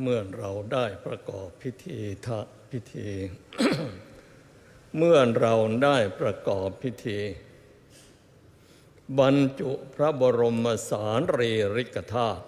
เมื่อเราได้ประกอบพิธีทะพิธี เมื่อเราได้ประกอบพิธี บรรจุพระบรมสารรีริกธาตุ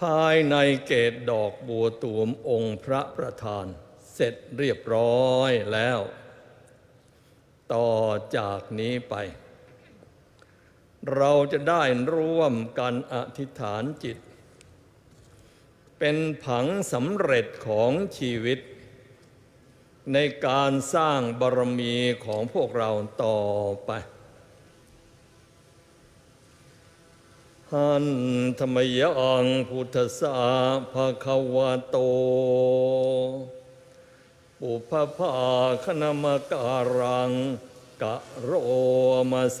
ภายในเกตดอกบัวตูมองค์พระประธานเสร็จเรียบร้อยแล้ว ต่อจากนี้ไป เราจะได้ร่วมกันอธิษฐานจิต เป็นผังสำเร็จของชีวิต ในการสร้างบารมีของพวกเราต่อไปหันธรรมยังพุทธสาภาควาโตปุพพาคณมการังกะโรมาเซ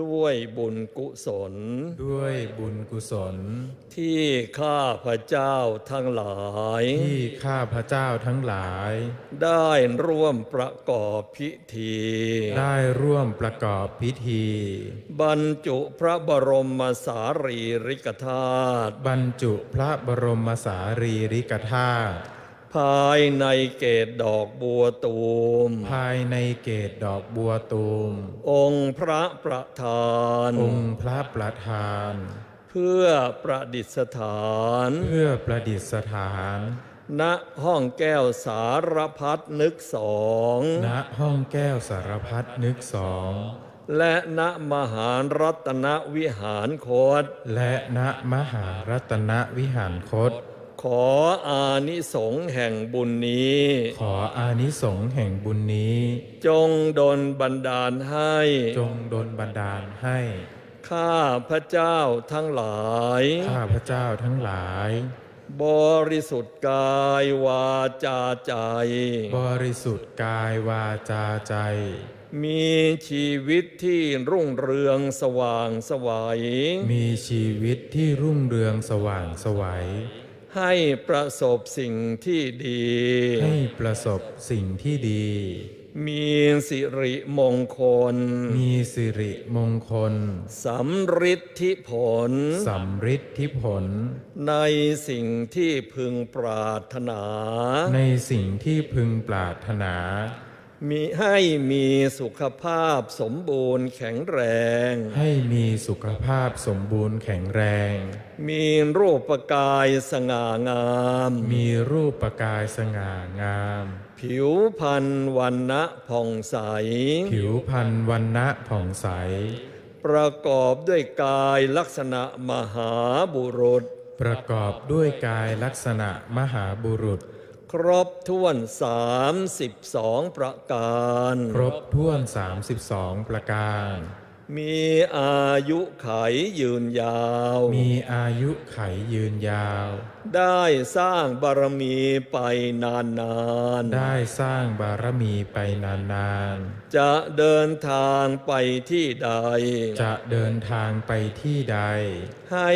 ด้วยบุญกุศล ด้วยบุญกุศล ที่ข้าพระเจ้าทั้งหลาย ที่ข้าพระเจ้าทั้งหลาย ได้ร่วมประกอบพิธี ได้ร่วมประกอบพิธี บรรจุพระบรมสารีริกธาตุบรรจุพระบรมสารีริกธาตุ ภายในเกตดอกบัวตูม ภายในเกตดอกบัวตูม องค์พระประธาน องค์พระประธาน เพื่อประดิษฐาน เพื่อประดิษฐาน ณห้องแก้วสารพัดนึกสองณห้องแก้วสารพัดนึกสองและณมหารัตนวิหารโคต และณมหารัตนวิหารคตข ออานิสงส์แห่งบุญนี้ ขออานิสงส์แห่งบุญนี้ จงดลบันดาลให้ จงดลบันดาลให้ ข้าพระเจ้าทั้งหลาย ข้าพระเจ้าทั้งหลาย บริสุทธิ์กายวาจาใจ บริสุทธิ์กายวาจาใจมีชีวิตที่รุ่งเรืองสว่างสวัย มีชีวิตที่รุ่งเรืองสว่างไสวัย ให้ประสบสิ่งที่ดี ให้ประสบสิ่งที่ดี มีสิริมงคล มีสิริมงคลสำฤทธิผลสำฤทธิผล ในสิ่งที่พึงปรารถนา ในสิ่งที่พึงปรารถนา มีให้มีสุขภาพสมบูรณ์แข็งแรง ให้มีสุขภาพสมบูรณ์แข็งแรง มีรูปกายสง่างาม มีรูปกายสง่างาม ผิวพรรณวันนะผ่องใส ผิวพรรณวันนะผ่องใส ประกอบด้วยกายลักษณะมหาบุรุษ ประกอบด้วยกายลักษณะมหาบุรุษ ครบถ้วน 32 ประการ ครบถ้วน 32 ประการ มีอายุไขยืนยาว มีอายุไขยืนยาว ได้สร้างบารมีไปนานๆ ได้สร้างบารมีไปนานจะเดินทางไปที่ใดๆจะเดินทางไปที่ใด ให้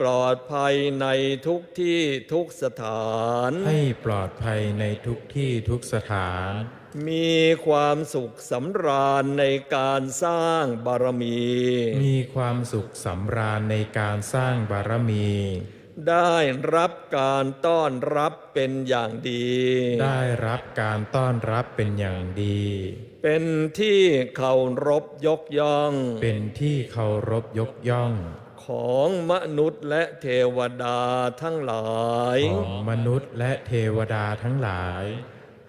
ปลอดภัยในทุกที่ทุกสถาน ให้ปลอดภัยในทุกที่ทุกสถาน มีความสุขสำราญในการสร้างบารมี มีความสุขสำราญในการสร้างบารมี ได้รับการต้อนรับเป็นอย่างดี ได้รับการต้อนรับเป็นอย่างดี เป็นที่เคารพยกย่อง เป็นที่เคารพยกย่อง ของมนุษย์และเทวดาทั้งหลาย ของมนุษย์และเทวดาทั้งหลาย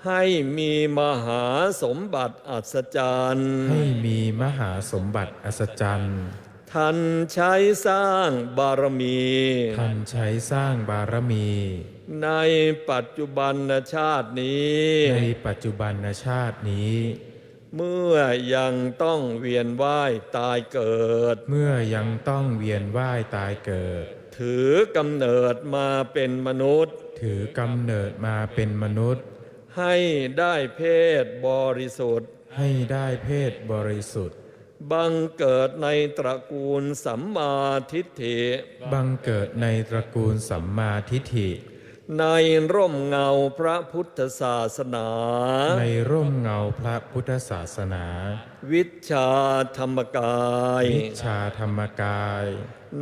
ให้มีมหาสมบัติอัศจรรย์ให้มีมหาสมบัติอัศจรรย์ท่านใช้สร้างบารมีท่านใช้สร้างบารมี ในปัจจุบันชาตินี้ ในปัจจุบันชาตินี้ เมื่อยังต้องเวียนว่ายตายเกิด เมื่อยังต้องเวียนว่ายตายเกิด ถือกำเนิดมาเป็นมนุษย์ ถือกำเนิดมาเป็นมนุษย์ ให้ได้เพศบริสุทธิ์ ให้ได้เพศบริสุทธิ์ บังเกิดในตระกูลสัมมาทิฏฐิ บังเกิดในตระกูลสัมมาทิฏฐิ ในร่มเงาพระพุทธศาสนา ในร่มเงาพระพุทธศาสนา วิชาธรรมกาย วิชาธรรมกาย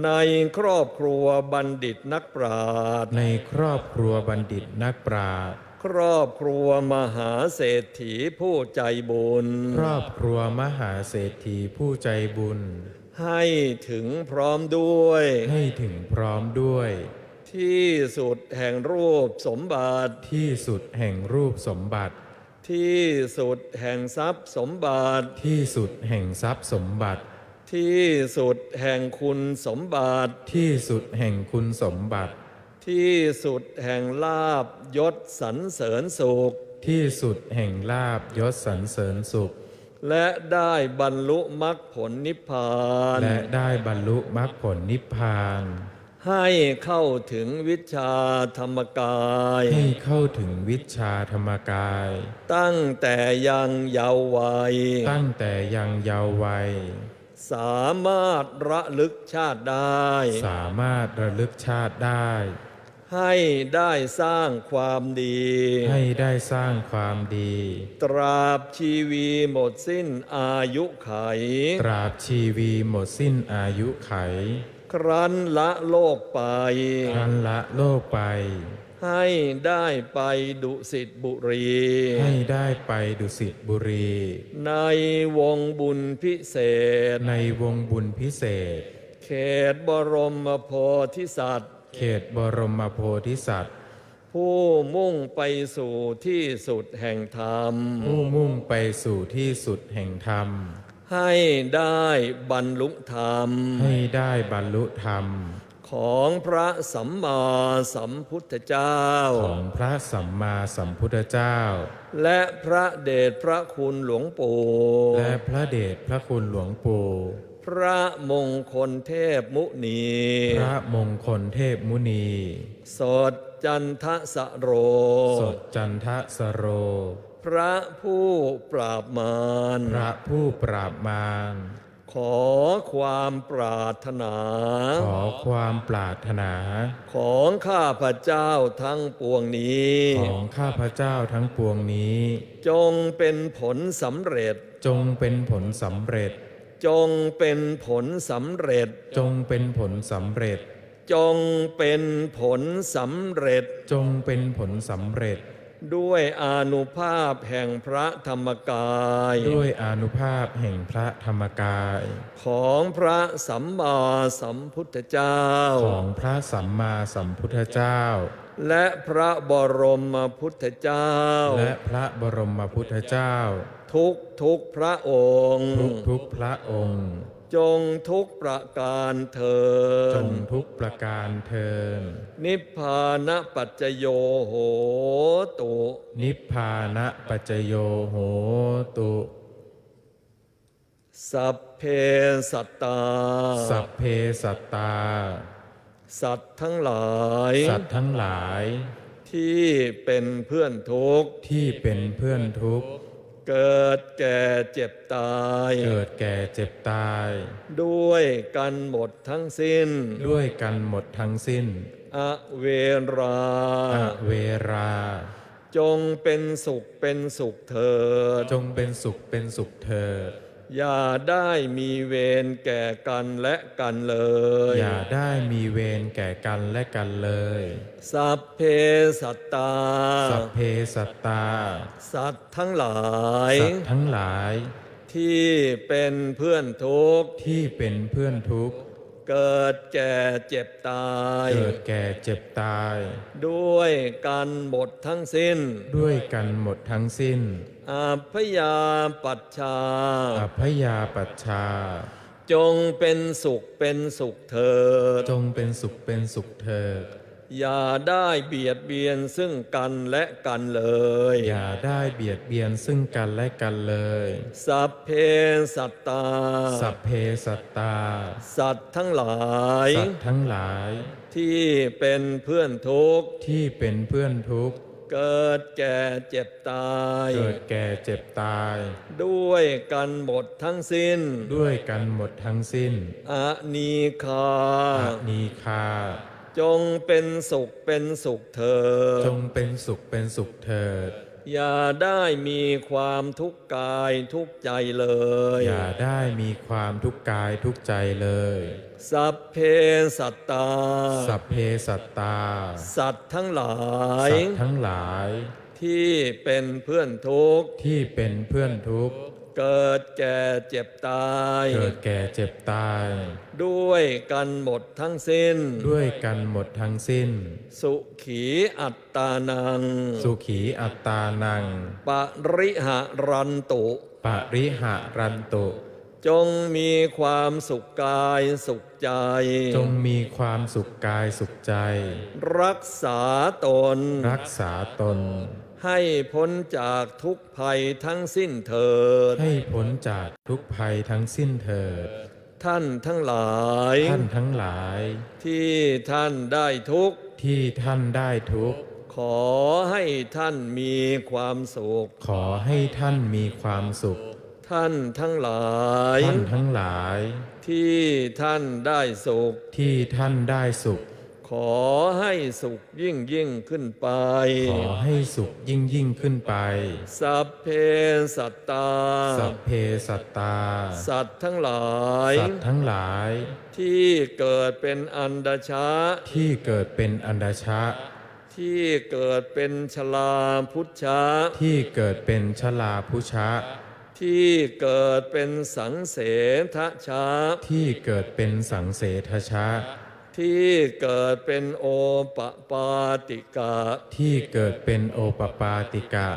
ในครอบครัวบัณฑิตนักปราชญ์ ในครอบครัวบัณฑิตนักปราชญ์ ครอบครัวมหาเศรษฐีผู้ใจบุญ ครอบครัวมหาเศรษฐีผู้ใจบุญ ให้ถึงพร้อมด้วย ให้ถึงพร้อมด้วย ที่สุดแห่งรูปสมบัติ ที่สุดแห่งรูปสมบัติ ที่สุดแห่งทรัพย์สมบัติ ที่สุดแห่งทรัพย์สมบัติ ที่สุดแห่งคุณสมบัติ ที่สุดแห่งคุณสมบัติ ที่สุดแห่งลาบยศสรรเสริญสุข ที่สุดแห่งลาบยศสรรเสริญสุข และได้บรรลุมรรคผลนิพพาน และได้บรรลุมรรคผลนิพพาน ให้เข้าถึงวิชาธรรมกาย ให้เข้าถึงวิชาธรรมกาย ตั้งแต่ยังเยาว์วัย ตั้งแต่ยังเยาว์วัยสามารถระลึกชาติได้ สามารถระลึกชาติได้ ให้ได้สร้างความดี ให้ได้สร้างความดี ตราบชีวีหมดสิ้นอายุไข ตราบชีวีหมดสิ้นอายุไข ครั้นละโลกไป ครั้นละโลกไป ให้ได้ไปดุสิตบุรี ให้ได้ไปดุสิตบุรี ในวงบุญพิเศษ ในวงบุญพิเศษ เขตบรมโพธิสัตว์ เขตบรมโพธิสัตว์ ผู้มุ่งไปสู่ที่สุดแห่งธรรม ผู้มุ่งไปสู่ที่สุดแห่งธรรม ให้ได้บรรลุธรรม ให้ได้บรรลุธรรม ของพระสัมมาสัมพุทธเจ้า ของพระสัมมาสัมพุทธเจ้า และพระเดชพระคุณหลวงปู่และพระเดชพระคุณหลวงปู่ พระมงคลเทพมุนี พระมงคลเทพมุนี สดจันทสโร สดจันทสโร พระผู้ปราบมารพระผู้ปราบมารขอความปรารถนา ขอความปรารถนา ของข้าพระเจ้าทั้งปวงนี้ ของข้าพเจ้าทั้งปวงนี้ จงเป็นผลสำเร็จ จงเป็นผลสำเร็จ จงเป็นผลสำเร็จ จงเป็นผลสำเร็จ จงเป็นผลสำเร็จ จงเป็นผลสำเร็จ ด้วยอานุภาพแห่งพระธรรมกาย ด้วยอานุภาพแห่งพระธรรมกาย ของพระสัมมาสัมพุทธเจ้า ของพระสัมมาสัมพุทธเจ้า และพระบรมพุทธเจ้า และพระบรมพุทธเจ้า ทุกทุกพระองค์ ทุกทุกๆพระองค์ จงทุกประการเทิจนงทุกประการเทินนิพพานปัจจโยโหตุ นิพพานะปัจจโยโหตุ สัพเพสัตตา สัพเพสัตตา สัตว์ทั้งหลาย สัตว์ทั้งหลาย ที่เป็นเพื่อนทุกข์ที่เป็นเพื่อนทุกข์เกิดแก่เจ็บตาย เกิดแก่เจ็บตาย ด้วยกันหมดทั้งสิ้น ด้วยกันหมดทั้งสิ้น อเวราอเวรา จงเป็นสุขเป็นสุขเถิดจงเป็นสุขเป็นสุขเถิด อย่าได้มีเวรแก่กันและกันเลย อย่าได้มีเวรแก่กันและกันเลย สัพเพสัตตา สัพเพสัตตา สัตว์ทั้งหลาย สัตว์ทั้งหลาย ที่เป็นเพื่อนทุกข์ ที่เป็นเพื่อนทุกข์ เกิดแก่เจ็บตาย เกิดแก่เจ็บตาย ด้วยกันหมดทั้งสิ้น ด้วยกันหมดทั้งสิ้นอาพยาปัชชาอภยาปัชชา จงเป็นสุขเป็นสุขเถิด จงเป็นสุขเป็นสุขเถิด อย่าได้เบียดเบียนซึ่งกันและกันเลย อย่าได้เบียดเบียนซึ่งกันและกันเลย สัพเพสัตตา สัพเพสัตตา สัตว์ทั้งหลาย สัตว์ทั้งหลาย ที่เป็นเพื่อนทุกข์ ที่เป็นเพื่อนทุกข์ เกิดแก่เจ็บตาย เกิดแก่เจ็บตาย ด้วยกันหมดทั้งสิ้น ด้วยกันหมดทั้งสิ้นอานีคาอานีคา จงเป็นสุขเป็นสุขเถิดจงเป็นสุขเป็นสุขเถิด อย่าได้มีความทุกข์กายทุกข์ใจเลย อย่าได้มีความทุกข์กายทุกข์ใจเลย สัพเพสัตตา สัพเพสัตตา สัตว์ทั้งหลาย สัตว์ทั้งหลาย ที่เป็นเพื่อนทุกข์ที่เป็นเพื่อนทุกข์ เกิดแก่เจ็บตาย เกิดแก่เจ็บตาย ด้วยกันหมดทั้งสิ้น ด้วยกันหมดทั้งสิ้น สุขีอัตตานัง สุขีอัตตานัง ปริหะรันตุปริหะรันตุ จงมีความสุขกายสุขใจ จงมีความสุขกายสุขใจ รักษาตน รักษาตน ให้พ้นจากทุกภัยทั้งสิ้นเถิด ให้พ้นจากทุกภัยทั้งสิ้นเถิด ท่านทั้งหลาย ท่านทั้งหลาย ที่ท่านได้ทุกข์ที่ท่านได้ทุกข์ขอให้ท่านมีความสุข ขอให้ท่านมีความสุข ท่านทั้งหลาย ท่านทั้งหลาย ที่ท่านได้สุข ที่ท่านได้สุข ขอให้สุขยิ่งยิ่งขึ้นไป ขอให้สุขยิ่งยิ่งขึ้นไป สัพเพสัตตา สัพเพสัตตา สัตว์ทั้งหลาย สัตว์ทั้งหลาย ที่เกิดเป็นอันดชะ ที่เกิดเป็นอันดชะ ที่เกิดเป็นชลาพุทธะที่เกิดเป็นชลาพุชะที่เกิดเป็นสังเสทชะ ที่เกิดเป็นสังเสทชะ ที่เกิดเป็นโอปปาติกะ ที่เกิดเป็นโอปปาติกะ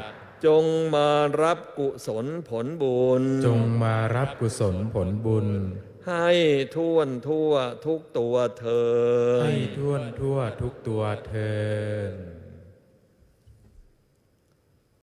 จงมารับกุศลผลบุญ จงมารับกุศลผลบุญ ให้ท่วนทั่วทุกตัวเธอญให้ท่วนทั่วทุกตัวเทิน